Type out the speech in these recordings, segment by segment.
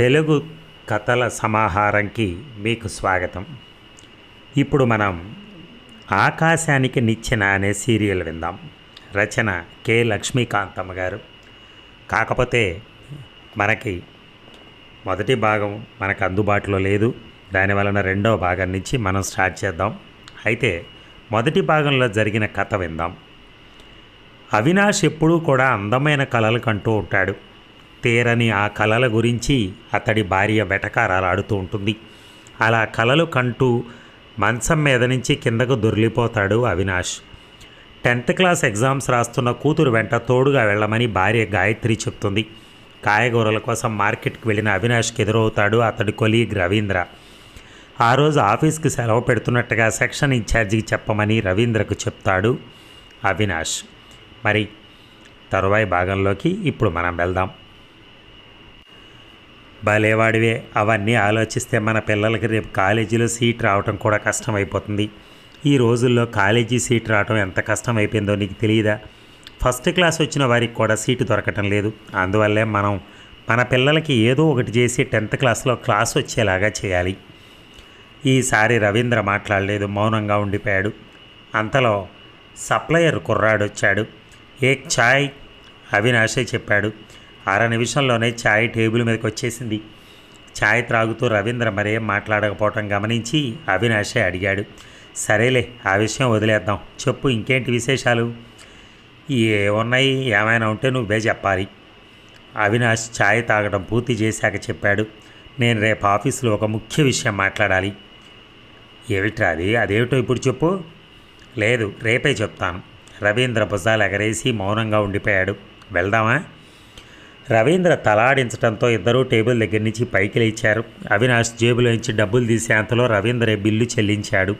తెలుగు కథల సమాహారంకి మీకు స్వాగతం. ఇప్పుడు మనం ఆకాశానికి నిచ్చెన అనే సీరియల్ విందాం. రచన కె. లక్ష్మీకాంతమ్మ గారు. కాకపోతే మనకి మొదటి భాగం మనకు అందుబాటులో లేదు. దాని వలన రెండవ భాగం నుంచి మనం స్టార్ట్ చేద్దాం. అయితే మొదటి భాగంలో జరిగిన కథ విందాం. అవినాష్ ఎప్పుడూ కూడా అందమైన కళలు కంటూ ఉంటాడు. తీరని ఆ కలల గురించి అతడి భార్య వెటకారాలాడుతూ ఉంటుంది. అలా కలలు కంటూ మంచం మీద నుంచి కిందకు దొర్లిపోతాడు అవినాష్. టెన్త్ క్లాస్ ఎగ్జామ్స్ రాస్తున్న కూతురు వెంట తోడుగా వెళ్ళమని భార్య గాయత్రి చెప్తుంది. కాయగూరల కోసం మార్కెట్కి వెళ్ళిన అవినాష్కి ఎదురవుతాడు అతడి కొలీగ్ రవీంద్ర. ఆ రోజు ఆఫీస్కి సెలవు పెడుతున్నట్టుగా సెక్షన్ ఇన్ఛార్జికి చెప్పమని రవీంద్రకు చెప్తాడు అవినాష్. మరి తరువాయి భాగంలోకి ఇప్పుడు మనం వెళ్దాం. భలేవాడివే. అవన్నీ ఆలోచిస్తే మన పిల్లలకి రేపు కాలేజీలో సీట్ రావటం కూడా కష్టమైపోతుంది. ఈ రోజుల్లో కాలేజీ సీట్ రావటం ఎంత కష్టం అయిపోయిందో నీకు తెలియదా? ఫస్ట్ క్లాస్ వచ్చిన వారికి కూడా సీటు దొరకటం లేదు. అందువల్లే మనం మన పిల్లలకి ఏదో ఒకటి చేసి టెన్త్ క్లాస్లో క్లాస్ వచ్చేలాగా చేయాలి. ఈసారి రవీంద్ర మాట్లాడలేదు మౌనంగా ఉండిపోయాడు. అంతలో సప్లయర్ కుర్రాడు వచ్చాడు ఏక్ ఛాయ్ అవినాషే చెప్పాడు. అర నిమిషంలోనే ఛాయ్ టేబుల్ మీదకి వచ్చేసింది. ఛాయ్ త్రాగుతూ రవీంద్ర మరేం మాట్లాడకపోవటం గమనించి అవినాషే అడిగాడు. సరేలే ఆ విషయం వదిలేద్దాం. చెప్పు ఇంకేంటి విశేషాలు? ఏమున్నాయి? ఏమైనా ఉంటే నువ్వే చెప్పాలి. అవినాష్ ఛాయ్ తాగడం పూర్తి చేశాక చెప్పాడు. నేను రేపు ఆఫీసులో ఒక ముఖ్య విషయం మాట్లాడాలి. ఏమిట్రా అది? అదేమిటో ఇప్పుడు చెప్పు. లేదు రేపే చెప్తాను. రవీంద్ర భుజాలు ఎగరేసి మౌనంగా ఉండిపోయాడు. వెళ్దామా? రవీంద్ర తలాడించడంతో ఇద్దరూ టేబుల్ దగ్గర నుంచి పైకి లేచారు. అవినాష్ జేబులో నుంచి డబ్బులు తీసే అంతలో రవీంద్ర బిల్లు చెల్లించాడు.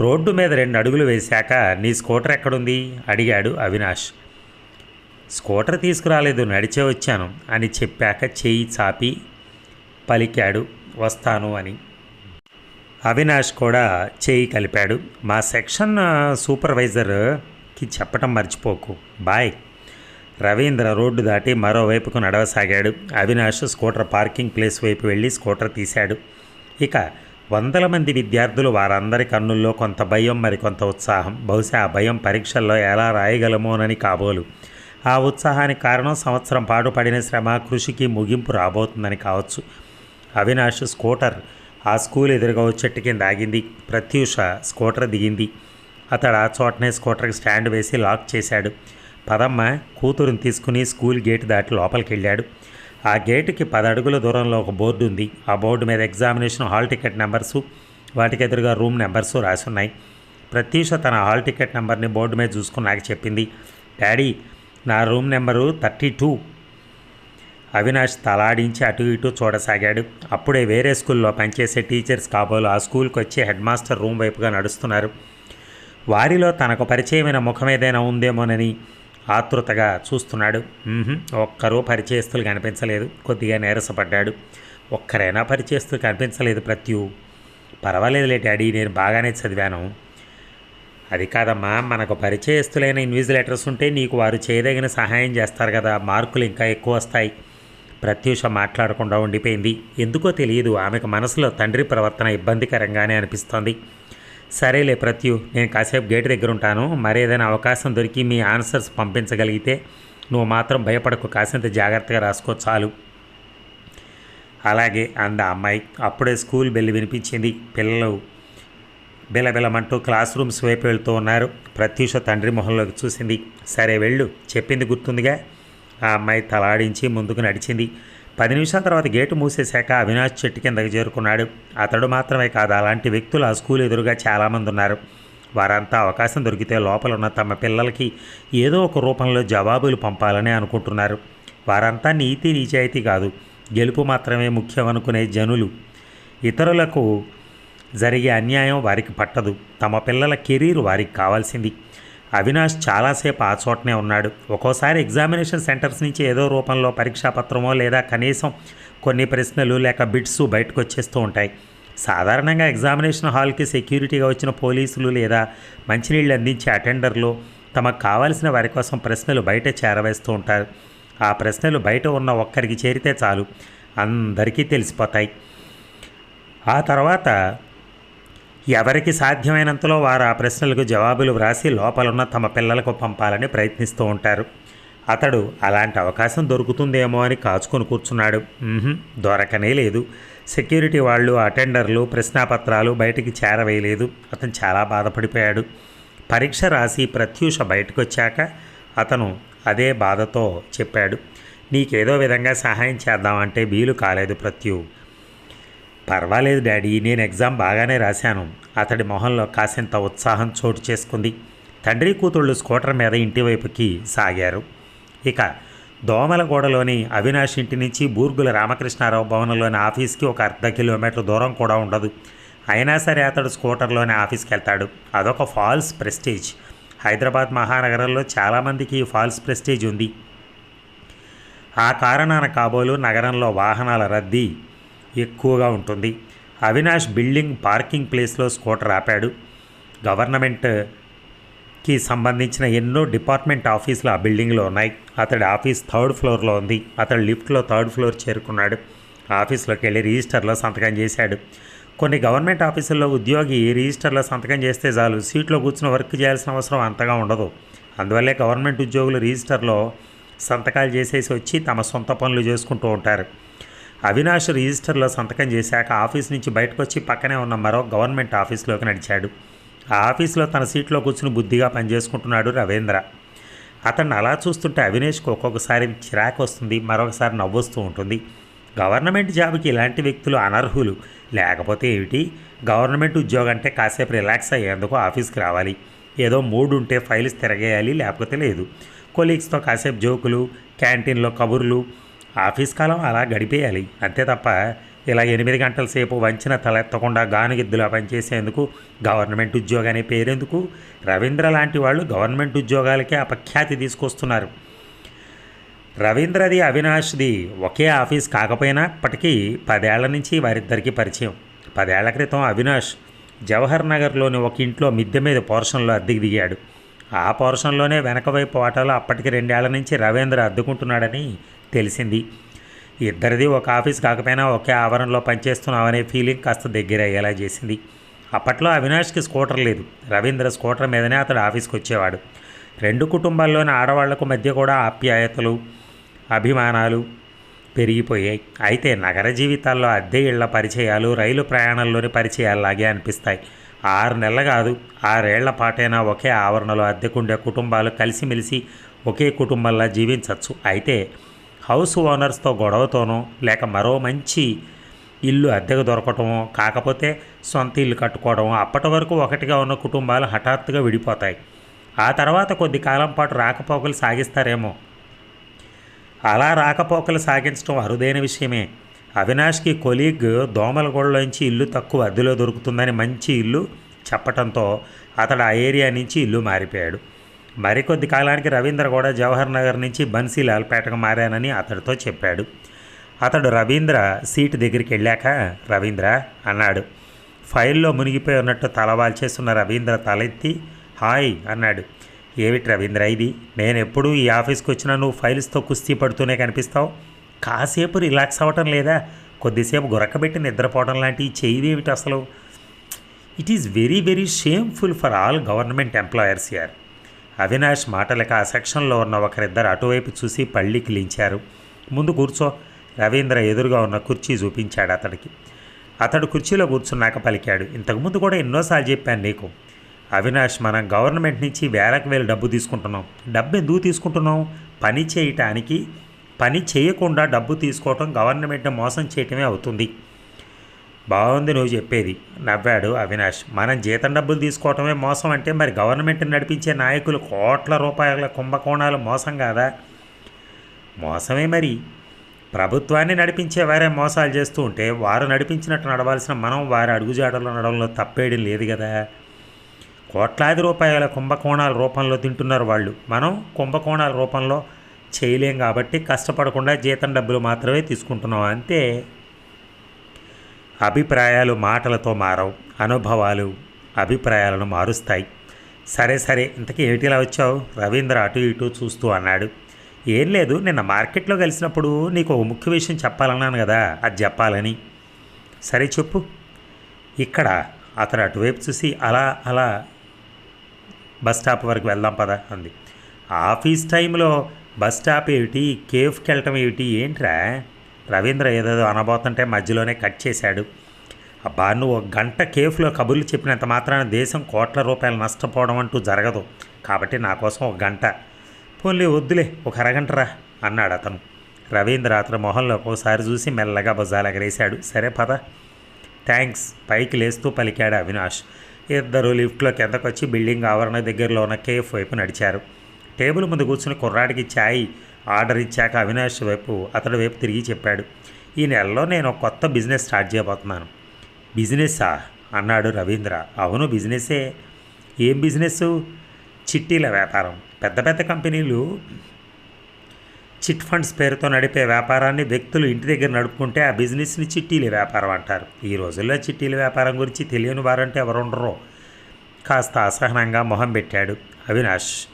రోడ్డు మీద రెండు అడుగులు వేశాక నీ స్కూటర్ ఎక్కడుంది? అడిగాడు అవినాష్. స్కూటర్ తీసుకురాలేదు నడిచే వచ్చాను అని చెప్పాక చేయి చాపి పలికాడు. వస్తాను అని. అవినాష్ కూడా చేయి కలిపాడు. మా సెక్షన్ సూపర్వైజర్కి చెప్పటం మర్చిపోకు. బాయ్. రవీంద్ర రోడ్డు దాటి మరోవైపుకు నడవసాగాడు. అవినాష్ స్కూటర్ పార్కింగ్ ప్లేస్ వైపు వెళ్ళి స్కూటర్ తీశాడు. ఇక వందల మంది విద్యార్థులు వారందరి కన్నుల్లో కొంత భయం మరికొంత ఉత్సాహం. బహుశా ఆ భయం పరీక్షల్లో ఎలా రాయగలమోనని కాబోలు. ఆ ఉత్సాహానికి కారణం సంవత్సరం పాటు పడిన శ్రమ కృషికి ముగింపు రాబోతుందని కావచ్చు. అవినాష్ స్కూటర్ ఆ స్కూల్ ఎదురుగా చెట్టు కింద ఆగింది. ప్రత్యూష స్కూటర్ దిగింది. అతడు ఆ చోటనే స్కూటర్కి స్టాండ్ వేసి లాక్ చేశాడు. పదమ్మ కూతురుని తీసుకుని స్కూల్ గేట్ దాటి లోపలికి వెళ్ళాడు ఆ గేటుకి పది అడుగుల దూరంలో ఒక బోర్డు ఉంది ఆ బోర్డు మీద ఎగ్జామినేషన్ హాల్ టికెట్ నెంబర్సు వాటికి ఎదురుగా రూమ్ నెంబర్సు రాసున్నాయి. ప్రత్యూష తన హాల్ టికెట్ నెంబర్ని బోర్డు మీద చూసుకున్నాక చెప్పింది డాడీ నా room number thirty two. Avinash తలాడించి అటు ఇటు చూడసాగాడు. అప్పుడే వేరే స్కూల్లో పనిచేసే టీచర్స్ కాబోలు ఆ స్కూల్కి వచ్చి హెడ్ మాస్టర్ రూమ్ వైపుగా నడుస్తున్నారు. వారిలో తనకు పరిచయమైన ముఖం ఏదైనా ఉందేమోనని ఆతృతగా చూస్తున్నాడు. ఒక్కరూ పరిచయస్తులు కనిపించలేదు. కొద్దిగా నీరసపడ్డాడు. ఒక్కరైనా పరిచయస్తులు కనిపించలేదు ప్రత్యు. పర్వాలేదులే డాడీ నేను బాగానే చదివాను. అది కాదమ్మా మనకు పరిచయస్తులైన ఇన్విజిలేటర్స్ ఉంటే నీకు వారు చేయదగిన సహాయం చేస్తారు కదా. మార్కులు ఇంకా ఎక్కువ వస్తాయి. ప్రత్యూష మాట్లాడకుండా ఉండిపోయింది. ఎందుకో తెలియదు ఆమెకు మనసులో తండ్రి ప్రవర్తన ఇబ్బందికరంగానే అనిపిస్తోంది. సరేలే ప్రత్యు నేను కాసేపు గేట్ దగ్గర ఉంటాను. మరేదైనా అవకాశం దొరికి మీ ఆన్సర్స్ పంపించగలిగితే నువ్వు మాత్రం భయపడకు. కాసింత జాగ్రత్తగా రాసుకో చాలు. అలాగే అంద అమ్మాయి అప్పుడే స్కూల్ బెల్లి వినిపించింది. పిల్లలు బిలబిలమంటూ క్లాస్ రూమ్స్ వైపు వెళ్తూ ఉన్నారు. ప్రత్యూష తండ్రి మొహంలోకి చూసింది. సరే వెళ్ళు చెప్పింది గుర్తుందిగా? ఆ అమ్మాయి తలాడించి ముందుకు నడిచింది. పది నిమిషాల తర్వాత గేటు మూసేశాక అవినాష్ చెట్టు కిందకి చేరుకున్నాడు. అతడు మాత్రమే కాదు అలాంటి వ్యక్తులు ఆ స్కూల్ ఎదురుగా చాలామంది ఉన్నారు. వారంతా అవకాశం దొరికితే లోపల ఉన్న తమ పిల్లలకి ఏదో ఒక రూపంలో జవాబులు పంపాలని అనుకుంటున్నారు. వారంతా నీతి నిజాయితీ కాదు గెలుపు మాత్రమే ముఖ్యం అనుకునే జనులు. ఇతరులకు జరిగే అన్యాయం వారికి పట్టదు. తమ పిల్లల కెరీర్ వారికి కావాల్సింది. అవినాష్ చాలాసేపు ఆ చోటనే ఉన్నాడు. ఒక్కోసారి ఎగ్జామినేషన్ సెంటర్స్ నుంచి ఏదో రూపంలో పరీక్షాపత్రమో లేదా కనీసం కొన్ని ప్రశ్నలు లేక బిట్స్ బయటకు వచ్చేస్తూ ఉంటాయి. సాధారణంగా ఎగ్జామినేషన్ హాల్కి సెక్యూరిటీగా వచ్చిన పోలీసులు లేదా మంచినీళ్ళు అందించే అటెండర్లు తమకు కావాల్సిన వారి కోసం ప్రశ్నలు బయట చేరవేస్తూ ఉంటారు. ఆ ప్రశ్నలు బయట ఉన్న ఒక్కరికి చేరితే చాలు. అందరికీ తెలిసిపోతాయి. ఆ తర్వాత ఎవరికి సాధ్యమైనంతలో వారు ఆ ప్రశ్నలకు జవాబులు వ్రాసి లోపలున్న తమ పిల్లలకు పంపాలని ప్రయత్నిస్తూ ఉంటారు. అతడు అలాంటి అవకాశం దొరుకుతుందేమో అని కాచుకొని కూర్చున్నాడు. దొరకనే లేదు. సెక్యూరిటీ వాళ్ళు అటెండర్లు ప్రశ్నాపత్రాలు బయటికి చేరవేయలేదు. అతను చాలా బాధపడిపోయాడు. పరీక్ష రాసి ప్రత్యూష బయటకు వచ్చాక అతను అదే బాధతో చెప్పాడు. నీకేదో విధంగా సహాయం చేద్దామంటే వీలు కాలేదు ప్రత్యు. పర్వాలేదు డాడీ నేను ఎగ్జామ్ బాగానే రాశాను. అతడి మొహంలో కాసింత ఉత్సాహం చోటు చేసుకుంది. తండ్రి కూతుళ్ళు స్కూటర్ మీద ఇంటి వైపుకి సాగారు. ఇక దోమలగూడలోని అవినాష్ ఇంటి నుంచి బూర్గుల రామకృష్ణారావు భవనంలోని ఆఫీస్కి ఒక అర్ధ కిలోమీటర్ దూరం కూడా ఉండదు. అయినా సరే అతడు స్కూటర్లోనే ఆఫీస్కి వెళ్తాడు అదొక ఫాల్స్ ప్రెస్టేజ్. హైదరాబాద్ మహానగరంలో చాలామందికి ఈ ఫాల్స్ ప్రెస్టేజ్ ఉంది. ఆ కారణాన కాబోలు నగరంలో వాహనాల రద్దీ ఎక్కువగా ఉంటుంది. అవినాష్ బిల్డింగ్ పార్కింగ్ ప్లేస్లో స్కూటర్ ఆపాడు. గవర్నమెంట్కి సంబంధించిన ఎన్నో డిపార్ట్మెంట్ ఆఫీసులు ఆ బిల్డింగ్లో ఉన్నాయి. అతడి ఆఫీస్ థర్డ్ ఫ్లోర్లో ఉంది. అతడు లిఫ్ట్లో థర్డ్ ఫ్లోర్ చేరుకున్నాడు. ఆఫీస్లోకి వెళ్ళి రిజిస్టర్లో సంతకం చేశాడు. కొన్ని గవర్నమెంట్ ఆఫీసుల్లో ఉద్యోగి రిజిస్టర్లో సంతకం చేస్తే చాలు సీట్లో కూర్చుని వర్క్ చేయాల్సిన అవసరం అంతగా ఉండదు. అందువల్లే గవర్నమెంట్ ఉద్యోగులు రిజిస్టర్లో సంతకాలు చేసేసి వచ్చి తమ సొంత పనులు చేసుకుంటూ ఉంటారు. అవినాష్ రిజిస్టర్లో సంతకం చేశాక ఆఫీస్ నుంచి బయటకు వచ్చి పక్కనే ఉన్న మరో గవర్నమెంట్ ఆఫీస్లోకి నడిచాడు. ఆ ఆఫీస్లో తన సీట్లో కూర్చుని బుద్ధిగా పనిచేసుకుంటున్నాడు రవీంద్ర. అతన్ని అలా చూస్తుంటే అవినేష్కి ఒక్కొక్కసారి చిరాకు వస్తుంది మరొకసారి నవ్వొస్తూ ఉంటుంది. గవర్నమెంట్ జాబ్కి ఇలాంటి వ్యక్తులు అనర్హులు. లేకపోతే ఏమిటి? గవర్నమెంట్ ఉద్యోగం అంటే కాసేపు రిలాక్స్ అయ్యేందుకు ఆఫీస్కి రావాలి. ఏదో మూడు ఉంటే ఫైల్స్ తిరగేయాలి లేకపోతే లేదు. కొలీగ్స్తో కాసేపు జోకులు క్యాంటీన్లో కబుర్లు ఆఫీస్ కాలం అలా గడిపేయాలి. అంతే తప్ప ఇలా ఎనిమిది గంటల సేపు వంచిన తలెత్తకుండా గానుగిద్దులా పనిచేసేందుకు గవర్నమెంట్ ఉద్యోగం అనే పేరెందుకు? రవీంద్ర లాంటి వాళ్ళు గవర్నమెంట్ ఉద్యోగాలకే అపఖ్యాతి తీసుకొస్తున్నారు. రవీంద్రది అవినాష్ది ఒకే ఆఫీస్ కాకపోయినప్పటికీ పదేళ్ళ నుంచి వారిద్దరికీ పరిచయం. పదేళ్ళ క్రితం అవినాష్ జవహర్ నగర్లోని ఒక ఇంట్లో మిద్దె మీద పోర్షన్లో అద్దెకి దిగాడు. ఆ పోర్షన్లోనే వెనక వైపు అప్పటికి రెండేళ్ళ నుంచి రవీంద్ర అద్దుకుంటున్నాడని తెలిసింది. ఇద్దరిది ఒక ఆఫీస్ కాకపోయినా ఒకే ఆవరణలో పనిచేస్తున్నామనే ఫీలింగ్ కాస్త దగ్గర అయ్యేలా చేసింది. అప్పట్లో అవినాష్కి స్కూటర్ లేదు. రవీంద్ర స్కూటర్ మీదనే అతడు ఆఫీస్కి వచ్చేవాడు రెండు కుటుంబాల్లోని ఆడవాళ్ళకు మధ్య కూడా ఆప్యాయతలు అభిమానాలు పెరిగిపోయాయి. అయితే నగర జీవితాల్లో అద్దె ఇళ్ళ పరిచయాలు రైలు ప్రయాణంలోని పరిచయాల్లాగే అనిపిస్తాయి. ఆరు నెలలు కాదు ఆరేళ్ళ పాటైనా ఒకే ఆవరణలో అద్దెకుండే కుటుంబాలు కలిసిమెలిసి ఒకే కుటుంబంలా జీవించవచ్చు అయితే హౌస్ ఓనర్స్తో గొడవతోనో లేక మరో మంచి ఇల్లు అద్దెకు దొరకటమో కాకపోతే సొంత ఇల్లు కట్టుకోవడం అప్పటి వరకు ఒకటిగా ఉన్న కుటుంబాలు హఠాత్తుగా విడిపోతాయి. ఆ తర్వాత కొద్ది కాలం పాటు రాకపోకలు సాగిస్తారేమో. అలా రాకపోకలు సాగించడం అరుదైన విషయమే. అవినాష్కి కొలీగ్ దోమలగూడలోంచి ఇల్లు తక్కువ అద్దెలో దొరుకుతుందని మంచి ఇల్లు చెప్పటంతో అతడు ఆ ఏరియా నుంచి ఇల్లు మారిపోయాడు. మరికొద్ది కాలానికి రవీంద్ర కూడా జవహర్ నగర్ నుంచి బన్సీలాల్పేటకు మారానని అతడితో చెప్పాడు. అతడు రవీంద్ర సీటు దగ్గరికి వెళ్ళాక రవీంద్ర అన్నాడు. ఫైల్లో మునిగిపోయి ఉన్నట్టు తలవాల్చేస్తున్న రవీంద్ర తలెత్తి హాయ్ అన్నాడు. ఏమిటి రవీంద్ర ఇది? నేను ఎప్పుడూ ఈ ఆఫీస్కి వచ్చినా నువ్వు ఫైల్స్తో కుస్తీ పడుతూనే కనిపిస్తావు. కాసేపు రిలాక్స్ అవ్వటం లేదా? కొద్దిసేపు గురకబెట్టి నిద్రపోవడం లాంటివి చేయవేమిటి అసలు? It is very very shameful for all government employers యార్. అవినాష్ మాటలక ఆ సెక్షన్లో ఉన్న ఒకరిద్దరు అటువైపు చూసి పళ్ళి కిలించారు. ముందు కూర్చో. రవీంద్ర ఎదురుగా ఉన్న కుర్చీ చూపించాడు అతడికి. అతడు కుర్చీలో కూర్చున్నాక పలికాడు. ఇంతకుముందు కూడా ఎన్నోసార్లు చెప్పాను నీకు. అవినాష్ మనం గవర్నమెంట్ నుంచి వేలకు వేలు డబ్బు తీసుకుంటున్నాం. డబ్బు ఎందుకు తీసుకుంటున్నాం పని చేయటానికి పని చేయకుండా డబ్బు తీసుకోవటం గవర్నమెంట్ మోసం చేయటమే అవుతుంది. బాగుంది నువ్వు చెప్పేది. నవ్వాడు అవినాష్. మనం జీతం డబ్బులు తీసుకోవటమే మోసం అంటే మరి గవర్నమెంట్ నడిపించే నాయకులు కోట్ల రూపాయల కుంభకోణాలు మోసం కాదా? మోసమే మరి. ప్రభుత్వాన్ని నడిపించే వారే మోసాలు చేస్తూ ఉంటే వారు నడిపించినట్టు నడవాల్సిన మనం వారి అడుగుజాడలో నడవడంలో తప్పేయడం లేదు కదా. కోట్లాది రూపాయల కుంభకోణాల రూపంలో తింటున్నారు వాళ్ళు. మనం కుంభకోణాల రూపంలో చేయలేం కాబట్టి కష్టపడకుండా జీతం డబ్బులు మాత్రమే తీసుకుంటున్నాం. అంతే. అభిప్రాయాలు మాటలతో మారవు అనుభవాలు అభిప్రాయాలను మారుస్తాయి. సరే సరే ఇంతకీ ఏమిటిలా వచ్చావు? రవీంద్ర అటు ఇటు చూస్తూ అన్నాడు. ఏం లేదు నిన్న మార్కెట్లో కలిసినప్పుడు నీకు ఒక ముఖ్య విషయం చెప్పాలన్నాను కదా అది చెప్పాలని. సరే చెప్పు. ఇక్కడ అతను అటువైపు చూసి అలా అలా బస్ స్టాప్ వరకు వెళ్దాం పదా అంది. ఆఫీస్ టైంలో బస్ స్టాప్ ఏమిటి కేఫ్కి వెళ్ళటం ఏమిటి ఏంట్రా? రవీంద్ర ఏదేదో అనబోతుంటే మధ్యలోనే కట్ చేశాడు. అబ్బా నువ్వు ఒక గంట కేఫ్లో కబుర్లు చెప్పినంత మాత్రాన దేశం కోట్ల రూపాయలు నష్టపోవడం అంటూ జరగదు. కాబట్టి నా కోసం ఒక గంట. పోన్లే వద్దులే ఒక అరగంట రా అన్నాడు అతను. రవీంద్ర అతని మొహంలో ఒకసారి చూసి మెల్లగా బుజాలెగరేశాడు సరే పద. థ్యాంక్స్. పైకి లేస్తూ పలికాడు అవినాష్. ఇద్దరు లిఫ్ట్లో కిందకొచ్చి బిల్డింగ్ ఆవరణ దగ్గరలో ఉన్న కేఫ్ వైపు నడిచారు. టేబుల్ ముందు కూర్చుని కుర్రాడికి ఛాయ్ ఆర్డర్ ఇచ్చాక అవినాష్ వైపు అతడి వైపు తిరిగి చెప్పాడు. ఈ నెలలో నేను కొత్త బిజినెస్ స్టార్ట్ చేయబోతున్నాను. బిజినెస్సా అన్నాడు రవీంద్ర. అవును బిజినెస్సే ఏం బిజినెస్? చిట్టీల వ్యాపారం. పెద్ద పెద్ద కంపెనీలు చిట్ ఫండ్స్ పేరుతో నడిపే వ్యాపారాన్ని వ్యక్తులు ఇంటి దగ్గర నడుపుకుంటే ఆ బిజినెస్ని చిట్టీల వ్యాపారం అంటారు. ఈ రోజుల్లో చిట్టీల వ్యాపారం గురించి తెలియని వారంటే ఎవరుండరో. కాస్త అసహనంగా మొహం పెట్టాడు అవినాష్.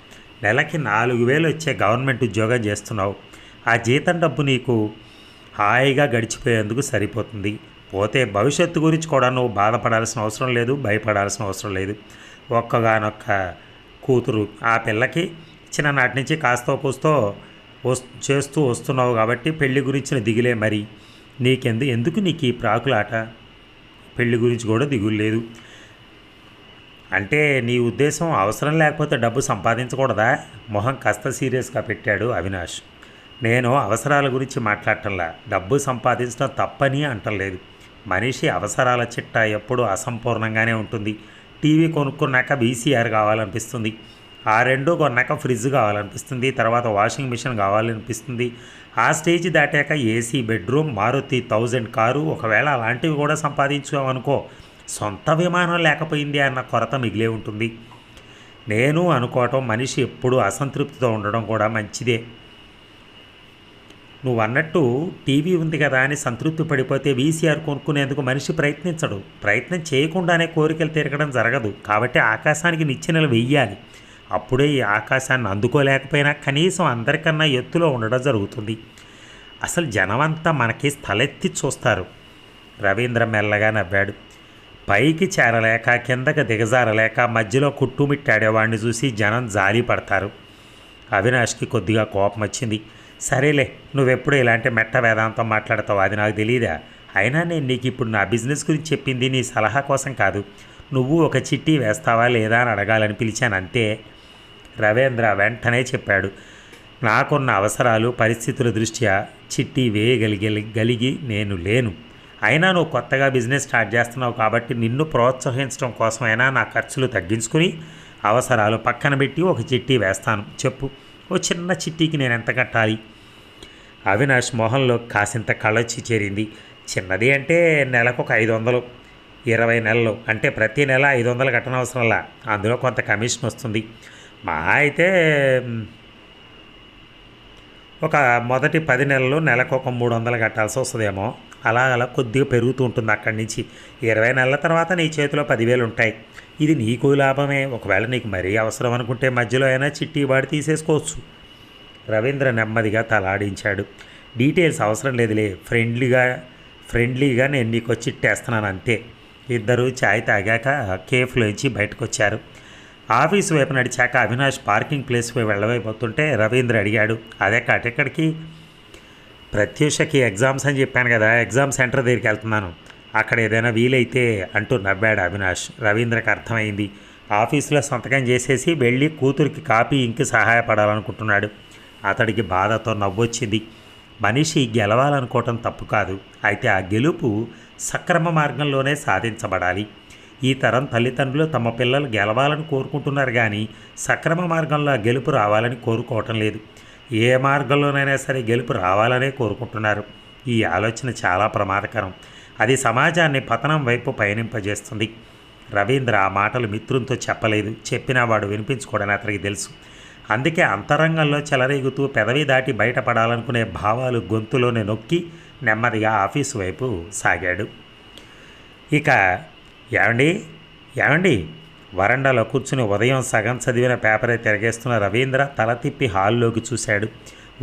నెలకి నాలుగు వేలు వచ్చే గవర్నమెంట్ ఉద్యోగం చేస్తున్నావు. ఆ జీతం డబ్బు నీకు హాయిగా గడిచిపోయేందుకు సరిపోతుంది. పోతే భవిష్యత్తు గురించి కూడా నువ్వు బాధపడాల్సిన అవసరం లేదు భయపడాల్సిన అవసరం లేదు. ఒక్కగానొక్క కూతురు ఆ పిల్లకి చిన్ననాటి నుంచి కాస్తో కూస్తో చేస్తూ వస్తున్నావు కాబట్టి పెళ్ళి గురించిన దిగులే మరి. నీకెందు ఎందుకు నీకు ఈ ప్రాకులాట? పెళ్ళి గురించి కూడా దిగులు లేదు. అంటే నీ ఉద్దేశం అవసరం లేకపోతే డబ్బు సంపాదించకూడదా? మొహం కాస్త సీరియస్గా పెట్టాడు అవినాష్. నేను అవసరాల గురించి మాట్లాడటంలా. డబ్బు సంపాదించడం తప్పని అంటలేదు. మనిషి అవసరాల చిట్ట ఎప్పుడూ అసంపూర్ణంగానే ఉంటుంది. టీవీ కొనుక్కున్నాక వీసీఆర్ కావాలనిపిస్తుంది. ఆ రెండు కొన్నాక ఫ్రిడ్జ్ కావాలనిపిస్తుంది. తర్వాత వాషింగ్ మిషన్ కావాలనిపిస్తుంది. ఆ స్టేజ్ దాటాక AC bedroom Maruti thousand car ఒకవేళ అలాంటివి కూడా సంపాదించామనుకో సొంత విమానం లేకపోయింది అన్న కొరత మిగిలే ఉంటుంది. నేను అనుకోవటం మనిషి ఎప్పుడూ అసంతృప్తితో ఉండడం కూడా మంచిదే. నువ్వు అన్నట్టు టీవీ ఉంది కదా అని సంతృప్తి పడిపోతే వీసీఆర్ కొనుక్కునేందుకు మనిషి ప్రయత్నించడు. ప్రయత్నం చేయకుండానే కోరికలు తిరగడం జరగదు. కాబట్టి ఆకాశానికి నిచ్చెనలు వెయ్యాలి. అప్పుడే ఈ ఆకాశాన్ని అందుకోలేకపోయినా కనీసం అందరికన్నా ఎత్తులో ఉండడం జరుగుతుంది. అసలు జనమంతా మనకి స్థలెత్తి చూస్తారు. రవీంద్ర మెల్లగా నవ్వాడు. పైకి చేరలేక కిందకి దిగజారలేక మధ్యలో కుట్టుమిట్టాడేవాడిని చూసి జనం జాలి పడతారు. అవినాష్కి కొద్దిగా కోపం వచ్చింది. సరేలే నువ్వెప్పుడు ఇలాంటి మెట్ట వేదాంతం మాట్లాడతావు అది నాకు తెలియదా అయినా నేను నీకు ఇప్పుడు నా బిజినెస్ గురించి చెప్పింది నీ సలహా కోసం కాదు. నువ్వు ఒక చిట్టి వేస్తావా లేదా అని అడగాలని పిలిచాను అంతే. రవేంద్ర వెంటనే చెప్పాడు. నాకున్న అవసరాలు పరిస్థితుల దృష్ట్యా చిట్టి వేయగలిగి గలిగి నేను లేను. అయినా నువ్వు కొత్తగా బిజినెస్ స్టార్ట్ చేస్తున్నావు కాబట్టి నిన్ను ప్రోత్సహించడం కోసమైనా నా ఖర్చులు తగ్గించుకుని అవసరాలు పక్కన పెట్టి ఒక చిట్టి వేస్తాను. చెప్పు. ఓ చిన్న చిట్టీకి నేను ఎంత కట్టాలి? అవినాష్ మొహంలో కాసింత కళ్ళొచ్చి చేరింది. చిన్నది అంటే నెలకు ఒక ఐదు వందలు. ఇరవై నెలలు. అంటే ప్రతి నెల ఐదు వందలు కట్టనవసరంలా అందులో కొంత కమిషన్ వస్తుంది. మా అయితే ఒక మొదటి పది నెలలు నెలకు ఒక మూడు వందలు కట్టాల్సి వస్తుందేమో. అలా అలా కొద్దిగా పెరుగుతూ ఉంటుంది అక్కడి నుంచి. ఇరవై నెలల తర్వాత నీ చేతిలో పదివేలు ఉంటాయి. ఇది నీకు లాభమే. ఒకవేళ నీకు మరీ అవసరం అనుకుంటే మధ్యలో అయినా చిట్టి వాడి తీసేసుకోవచ్చు. రవీంద్ర నెమ్మదిగా తలాడించాడు. డీటెయిల్స్ అవసరం లేదులే. ఫ్రెండ్లీగా ఫ్రెండ్లీగా నేను నీకు చిట్టేస్తున్నాను అంతే. ఇద్దరు ఛాయ్ తాగాక కేఫ్లోంచి బయటకు వచ్చారు ఆఫీస్ వైపు నడిచాక అవినాష్ పార్కింగ్ ప్లేస్ వైపు వెళ్ళబోతుంటే రవీంద్ర అడిగాడు అదే ఎక్కడికి ప్రత్యూషకి ఎగ్జామ్స్ అని చెప్పాను కదా ఎగ్జామ్ సెంటర్ దగ్గరికి వెళ్తున్నాను. అక్కడ ఏదైనా వీలైతే అంటూ నవ్వాడు అవినాష్. రవీంద్రకి అర్థమైంది. ఆఫీసులో సంతకం చేసేసి వెళ్ళి కూతురికి కాపీ ఇంకి సహాయపడాలనుకుంటున్నాడు. అతడికి బాధతో నవ్వొచ్చింది. మనిషి గెలవాలనుకోవటం తప్పు కాదు. అయితే ఆ గెలుపు సక్రమ మార్గంలోనే సాధించబడాలి. ఈ తరం తల్లిదండ్రులు తమ పిల్లలు గెలవాలని కోరుకుంటున్నారు కానీ సక్రమ మార్గంలో ఆ గెలుపు రావాలని కోరుకోవటం లేదు. ఏ మార్గంలోనైనా సరే గెలుపు రావాలనే కోరుకుంటున్నారు. ఈ ఆలోచన చాలా ప్రమాదకరం. అది సమాజాన్ని పతనం వైపు పయనింపజేస్తుంది. రవీంద్ర ఆ మాటలు మిత్రునితో చెప్పలేదు. చెప్పినా వాడు వినిపించుకోడని అతనికి తెలుసు. అందుకే అంతరంగంలో చెలరేగుతూ పెదవి దాటి బయటపడాలనుకునే భావాలు గొంతులోనే నొక్కి నెమ్మదిగా ఆఫీసు వైపు సాగాడు. ఇక ఏమండి? ఏమండి? వరండాలో కూర్చుని ఉదయం సగం చదివిన పేపరే తిరగేస్తున్న రవీంద్ర తల తిప్పి హాల్లోకి చూశాడు.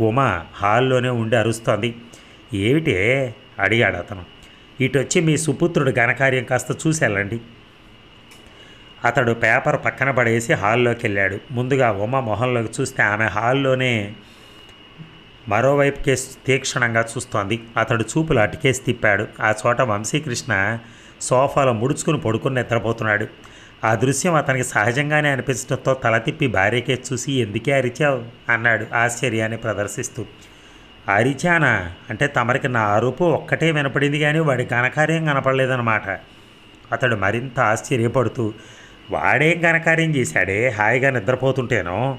ఉమా హాల్లోనే ఉండి అరుస్తోంది. ఏమిటే? అడిగాడు అతను. ఇటొచ్చి మీ సుపుత్రుడు ఘనకార్యం కాస్త చూసి వెళ్ళండి అతడు పేపర్ పక్కన పడేసి హాల్లోకి వెళ్ళాడు ముందుగా ఉమ మొహంలోకి చూస్తే ఆమె హాల్లోనే మరోవైపు కేసు తీక్షణంగా చూస్తోంది. అతడు చూపులు అటుకేసి తిప్పాడు. ఆ చోట వంశీకృష్ణ సోఫాలో ముడుచుకుని పడుకుని నిద్రపోతున్నాడు. ఆ దృశ్యం అతనికి సహజంగానే అనిపించడంతో తల తిప్పి భార్యకే చూసి ఎందుకే అరిచావు? అన్నాడు ఆశ్చర్యాన్ని ప్రదర్శిస్తూ. అరిచానా? అంటే తమరికి నా అరుపు ఒక్కటే వినపడింది కానీ వాడి ఘనకార్యం కనపడలేదన్నమాట. అతడు మరింత ఆశ్చర్యపడుతూ వాడేం ఘనకార్యం చేశాడే? హాయిగా నిద్రపోతుంటేనో?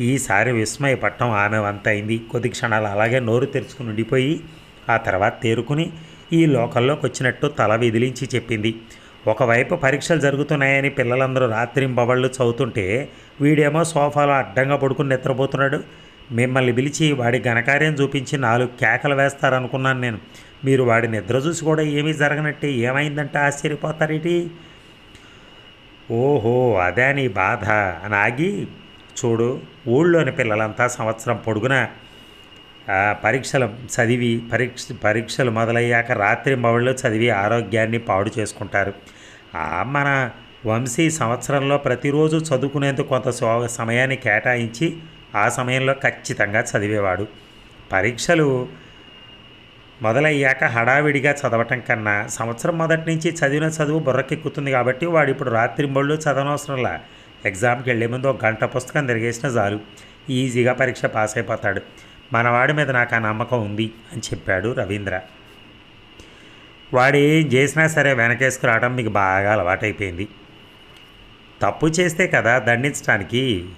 ఈసారి విస్మయపట్టం ఆమె వంతైంది. కొద్ది క్షణాలు అలాగే నోరు తెరుచుకుని ఉండిపోయి ఆ తర్వాత తేరుకుని ఈ లోకంలోకి వచ్చినట్టు తల విదిలించి చెప్పింది. ఒకవైపు పరీక్షలు జరుగుతున్నాయని పిల్లలందరూ రాత్రింబవళ్ళు చదువుతుంటే వీడేమో సోఫాలో అడ్డంగా పడుకుని నిద్రపోతున్నాడు. మిమ్మల్ని పిలిచి వాడి ఘనకార్యం చూపించి నాలుగు కేకలు వేస్తారనుకున్నాను నేను. మీరు వాడి నిద్ర చూసి కూడా ఏమీ జరగనట్టే ఏమైందంటే ఆశ్చర్యపోతారేటి? ఓహో అదే నీ బాధ అని ఆగి చూడు ఊళ్ళోని పిల్లలంతా సంవత్సరం పొడుగున పరీక్షలు చదివి పరీక్ష పరీక్షలు మొదలయ్యాక రాత్రి మవళ్ళు చదివి ఆరోగ్యాన్ని పాడు చేసుకుంటారు. మన వంశీ సంవత్సరంలో ప్రతిరోజు చదువుకునేందుకు కొంత సో- సమయాన్ని కేటాయించి ఆ సమయంలో ఖచ్చితంగా చదివేవాడు. పరీక్షలు మొదలయ్యాక హడావిడిగా చదవటం కన్నా సంవత్సరం మొదటి నుంచి చదివిన చదువు బుర్రకెక్కుతుంది కాబట్టి వాడు ఇప్పుడు రాత్రి బళ్ళు చదవనవసరంలా ఎగ్జామ్కి వెళ్ళే ముందు ఒక గంట పుస్తకం తిరిగేసిన చాలు. ఈజీగా పరీక్ష పాస్ అయిపోతాడు మనవాడి మీద నాకు ఆ నమ్మకం ఉంది అని చెప్పాడు రవీంద్ర. వాడు ఏం చేసినా సరే వెనకేసుకురావడం మీకు బాగా అలవాటైపోయింది. తప్పు చేస్తే కదా దండించడానికి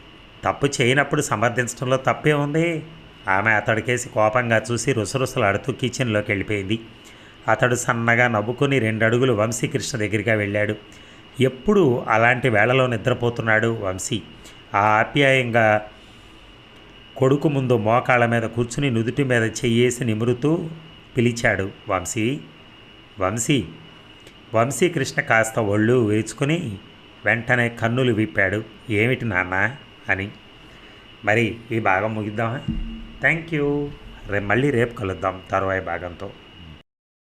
తప్పు చేయనప్పుడు సమర్థించడంలో తప్పే ఉంది. ఆమె అతడికేసి కోపంగా చూసి రుసరుసలాడుతూ కిచెన్లోకి వెళ్ళిపోయింది. అతడు సన్నగా నవ్వుకుని రెండు అడుగులు వంశీకృష్ణ దగ్గరికి వెళ్ళాడు. ఎప్పుడు అలాంటి వేళలో నిద్రపోతున్నాడు వంశీ. ఆ ఆప్యాయంగా కొడుకు ముందు మోకాళ్ళ మీద కూర్చుని నుదుటి మీద చెయ్యేసి నిమురుతూ పిలిచాడు వంశీ. వంశీ. వంశీకృష్ణ కాస్త ఒళ్ళు వేచుకుని వెంటనే కన్నులు విప్పాడు. ఏమిటి నాన్న? అని. మరి ఈ భాగం ముగిద్దామా? థ్యాంక్ యూ రే మళ్ళీ రేపు కలుద్దాం తర్వాయి భాగంతో.